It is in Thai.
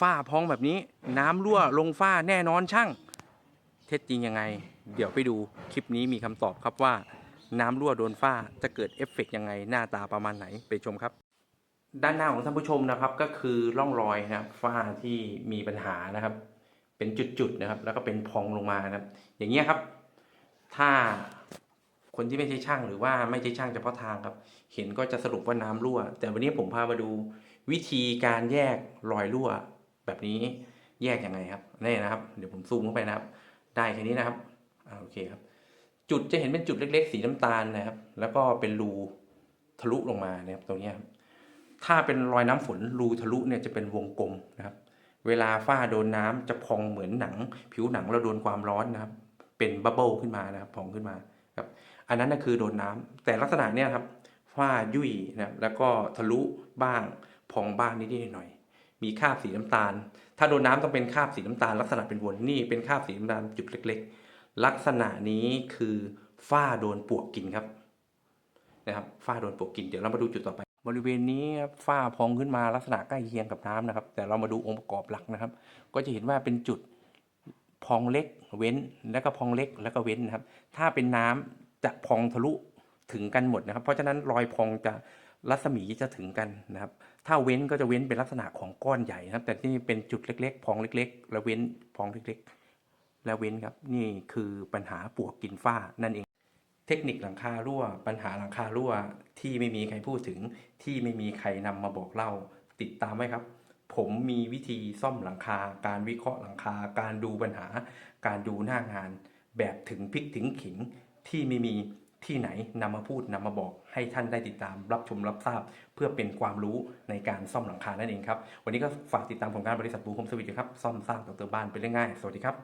ฝ้าพองแบบนี้น้ำรั่วลงฝ้าแน่นอนช่าง เท็จจริงยังไง เดี๋ยวไปดูคลิปนี้มีคำตอบครับว่า น้ำรั่วโดนฝ้าจะเกิดเอฟเฟกต์ยังไงหน้าตาประมาณไหนไปชมครับ ด้านหน้าของท่านผู้ชมนะครับก็คือร่องรอยนะครับฝ้าที่มีปัญหานะครับ เป็นจุดๆนะครับ แล้วก็เป็นพองลงมานะครับ อย่างเงี้ยครับ ถ้าคนที่ไม่ใช่ช่างหรือว่าไม่ใช่ช่างเฉพาะทางครับ เห็นก็จะสรุปว่าน้ำรั่ว แต่วันนี้ผมพามาดูวิธีการแยกรอยรั่ว แบบนี้แยกยังไงครับนี่นะครับ เดี๋ยวผมซูมเข้าไปนะครับ ได้แค่นี้นะครับอโอเคครับ จุดจะเห็นเป็นจุดเล็ก ๆ สีน้ำตาลนะครับ แล้วก็เป็นรูทะลุลงมานะครับตรงนี้ครับถ้าเป็นรอยน้ำฝนรูทะลุเนี่ยจะเป็นวงกลมนะครับ เวลาฝ้าโดนน้ำจะพองเหมือนหนัง ผิวหนังเราโดนความร้อนนะครับ เป็นบับเบิลขึ้นมานะครับพองขึ้นมาครับอันนั้นน่ะคือโดนน้ำแต่ลักษณะเนี้ยครับฝ้ายุ่ยนะครับแล้วก็ทะลุบ้างพองบ้างนิดๆหน่อย มีคราบสีน้ำตาล ถ้าโดนน้ำต้องเป็นคราบสีน้ำตาล ลักษณะเป็นวนนี่เป็นคราบสีน้ำตาลจุดเล็ก ๆ ลักษณะนี้คือฝ้าโดนปลวกกินครับนะครับฝ้าโดนปลวกกินเดี๋ยวเรามาดูจุดต่อไป บริเวณนี้ครับฝ้าพองขึ้นมาลักษณะใกล้เคียงกับน้ำนะครับ แต่เรามาดูองค์ประกอบหลักนะครับ ก็จะเห็นว่าเป็นจุดพองเล็กเว้นแล้วก็พองเล็กแล้วก็เว้นนะครับ ถ้าเป็นน้ำจะพองทะลุถึงกันหมดนะครับ เพราะฉะนั้นรอยพองจะ รัศมีจะถึงกันนะครับ ถ้าเว้นก็จะเว้นเป็นลักษณะของก้อนใหญ่นะครับ แต่ที่นี่เป็นจุดเล็กๆ พองเล็ก ๆ แล้วเว้นพองเล็กๆ แล้วเว้นครับ นี่คือปัญหาปวกกินฝ้านั่นเอง เทคนิคหลังคารั่ว ปัญหาหลังคารั่วที่ไม่มีใครพูดถึง ที่ไม่มีใครนำมาบอกเล่า ติดตามไว้ครับ ผมมีวิธีซ่อมหลังคา การวิเคราะห์หลังคา การดูปัญหา การดูหน้างาน แบบถึงพริกถึงขิงที่ไม่มี ที่ไหนนำมาพูดนำมาบอกให้ท่านได้ติดตามรับชมรับทราบ เพื่อเป็นความรู้ในการซ่อมหลังคานั่นเองครับ วันนี้ก็ฝากติดตามผลงานบริษัทบูคมสวิตครับซ่อมสร้างต่อเติมบ้านเป็นเรื่องง่าย สวัสดีครับ